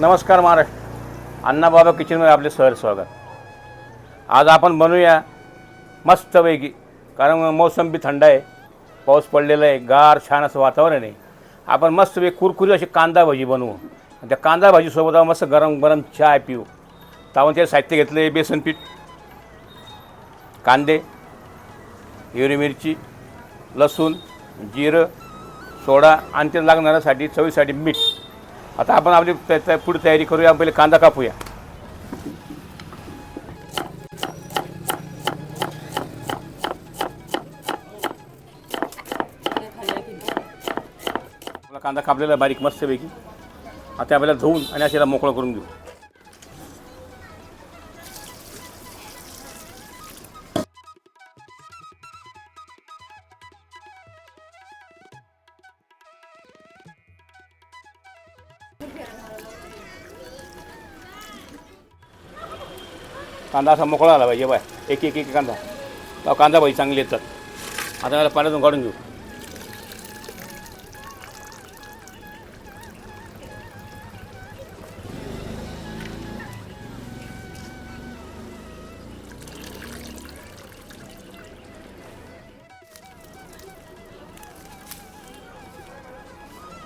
नमस्कार महाराष्ट्र अण्णाबाबा किचनमध्ये आपले सहर स्वागत. आज आपण बनवूया मस्तपैकी कारण मौसम बी थंड आहे पाऊस पडलेला आहे गार छान असं वातावरण आहे. आपण मस्तपैकी कुरकुरी अशी कांदा भाजी बनवू. त्या कांदा भाजीसोबत मस्त गरम गरम चाय पिऊ. तर ते साहित्य घेतलं आहे बेसन पीठ कांदे हिरवी मिरची लसूण जिरं सोडा आणि ते लागणाऱ्यासाठी चवीसाठी मीठ. आता आपण आपली त्या- पुढे तयारी करूया पहिले कांदा कापूया. कांदा कापलेला बारीक मस्तपैकी. आता आपल्याला धुवून आणि अशाला मोकळं करून देऊ कांदा असा मोकळा आला पाहिजे बाय. एक एक एक कांदा. तो कांदा भाजी चांगली येतात. आता मला पाण्यातून काढून घेऊ.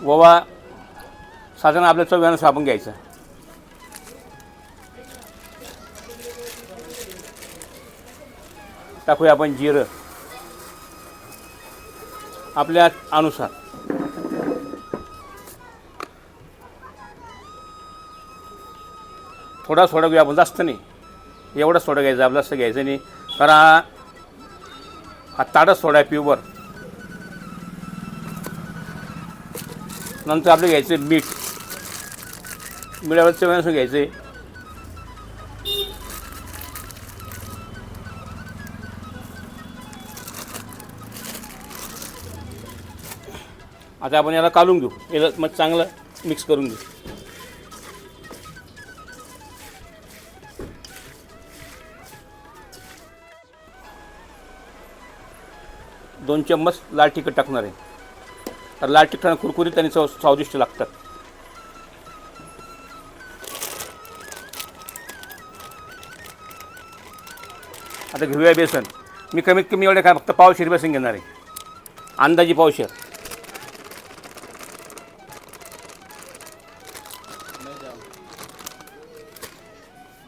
ओवा साधारण आपल्या चव्यानं साबण घ्यायचं. टाकूया आपण जिरं. आपल्या अनुसार. थोडा सोडा घेऊया आपण जास्त नाही. एवढा सोडा घ्यायचा आपलं जास्त घ्यायचं नाही. कारण हा हा ताडच सोडा आहे नंतर आपलं घ्यायचं मीठ. मिठावर चव्यानुसार घ्यायचं आहे आता आपण याला कालून घेऊ. याला मग चांगलं मिक्स करून घेऊ. दोन चम्मच लाल तिखट टाकणार आहे. तर लाल तिखट कुरकुरीत आणि चव स्वादिष्ट लागतात. आता घेऊया बेसन. मी कमीत कमी एवढे काय फक्त पावशेर बेसन घेणार आहे. अंदाजी पावशेर.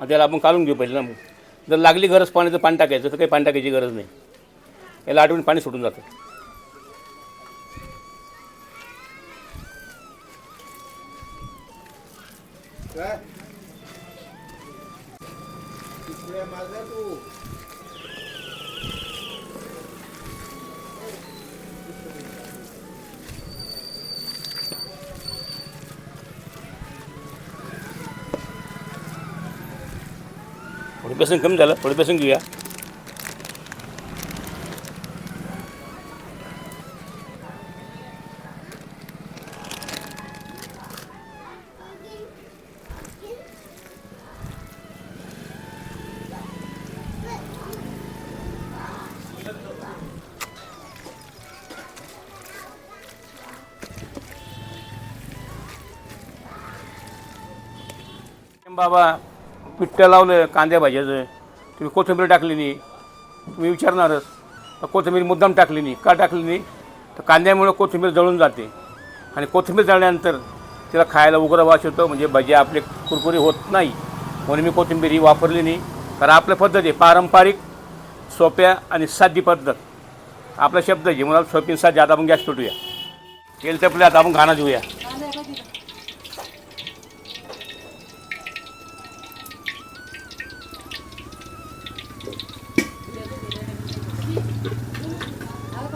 त्याला आपण काढून घेऊ पहिले ना मग. जर लागली गरज पाण्याचं पाणी टाकायचं तर काही पाणी टाकायची गरज नाही. याला आठवून पाणी सुटून जातं. थोडं बेसन कमी झालं थोडं बेसन घेऊया बाबा पिठ्ठं लावलं कांद्या भाज्याचं. तुम्ही कोथिंबीर टाकली नाही. तुम्ही विचारणारच. तर कोथिंबीर मुद्दाम टाकली नाही. का टाकली नाही? तर कांद्यामुळे कोथिंबीर जळून जाते. आणि कोथिंबीर जळल्यानंतर तिला खायला उग्र वास येतो. म्हणजे भजी आपले कुरकुरी होत नाही. म्हणून मी कोथिंबीर ही वापरली नाही. कारण आपल्या पद्धत आहे. पारंपरिक सोप्या आणि साधी पद्धत. आपला शब्द जी म्हणून सोपी साधी आता आपण गॅस पेटूया. तेल तपले आता आपण घाणा देऊया.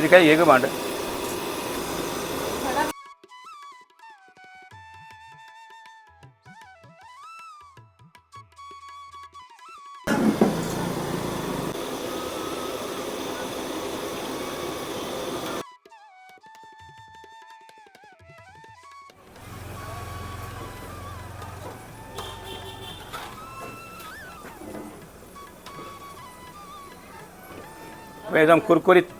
तिथे काय हे ग भांड एकदम कुरकुरीत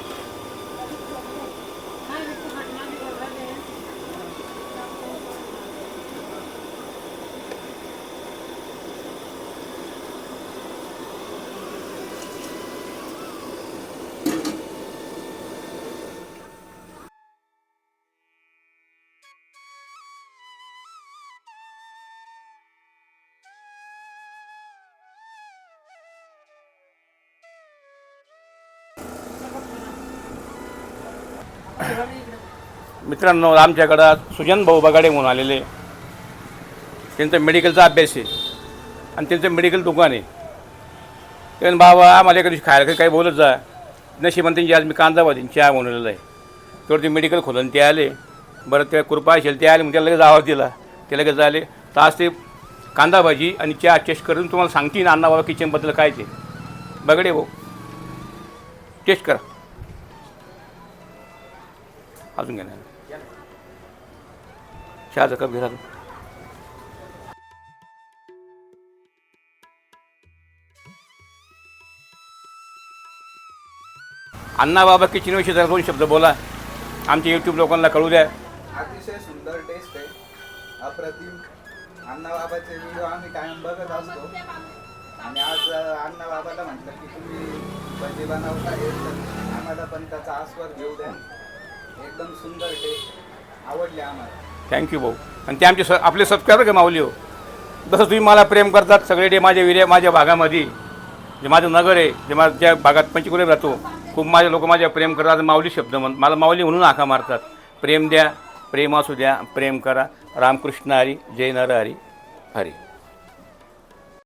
मित्रांनो आमच्याकडं सुजन भाऊ बगाडे म्हणून आलेले. त्यांचं मेडिकलचा अभ्यास आहे. आणि त्यांचं मेडिकल दुकान आहे. ते बाबा आम्हाला एका दिवशी खायला काही बोलत जा. नशिबान त्यांची आज मी कांदा भाजी चहा बनवलेला आहे. तेवढं ते मेडिकल खोलून ते आले. बरं त्या कृपा असेल ते आले मग त्याला लगेच आवाज दिला. ते लगेच आले. तर आज ते कांदा भाजी आणि चहा टेस्ट करून तुम्हाला सांगतील अण्णा बाबा किचनबद्दल काय ते. बगडे भाऊ टेस्ट करा. अजून घेणार चहाचा कप घेणार अण्णा बाबा किचन विषयी जरा दोन शब्द बोला. आमच्या यूट्यूब लोकांना कळू द्या. अतिशय सुंदर टेस्ट आहे. अप्रतिम अण्णा बाबाचे व्हिडिओ आम्ही कायम बघत असतो. आणि आज अण्णाबाबाला अण्णा बाबाला म्हटलं की तुम्ही भजी बनवता येत आम्हाला पण त्याचा आस्वाद घेऊ द्या. एकदम सुंदर टेस्ट आवडले आम्हाला. थँक्यू भाऊ. आणि ते आमचे स आपले सबस्क्रायबर का माऊली हो. जसं तुम्ही मला प्रेम करतात सगळे डे माझ्या विर्या माझ्या भागामध्ये जे माझं नगर आहे जे माझ्या ज्या भागात पंचकुले राहतो खूप माझे लोक माझ्या प्रेम करतात. माऊली शब्द म्हण मला माऊली म्हणून आखा मारतात. प्रेम द्या प्रेम असू द्या प्रेम करा. रामकृष्ण हरी जय नर हरी. हरी.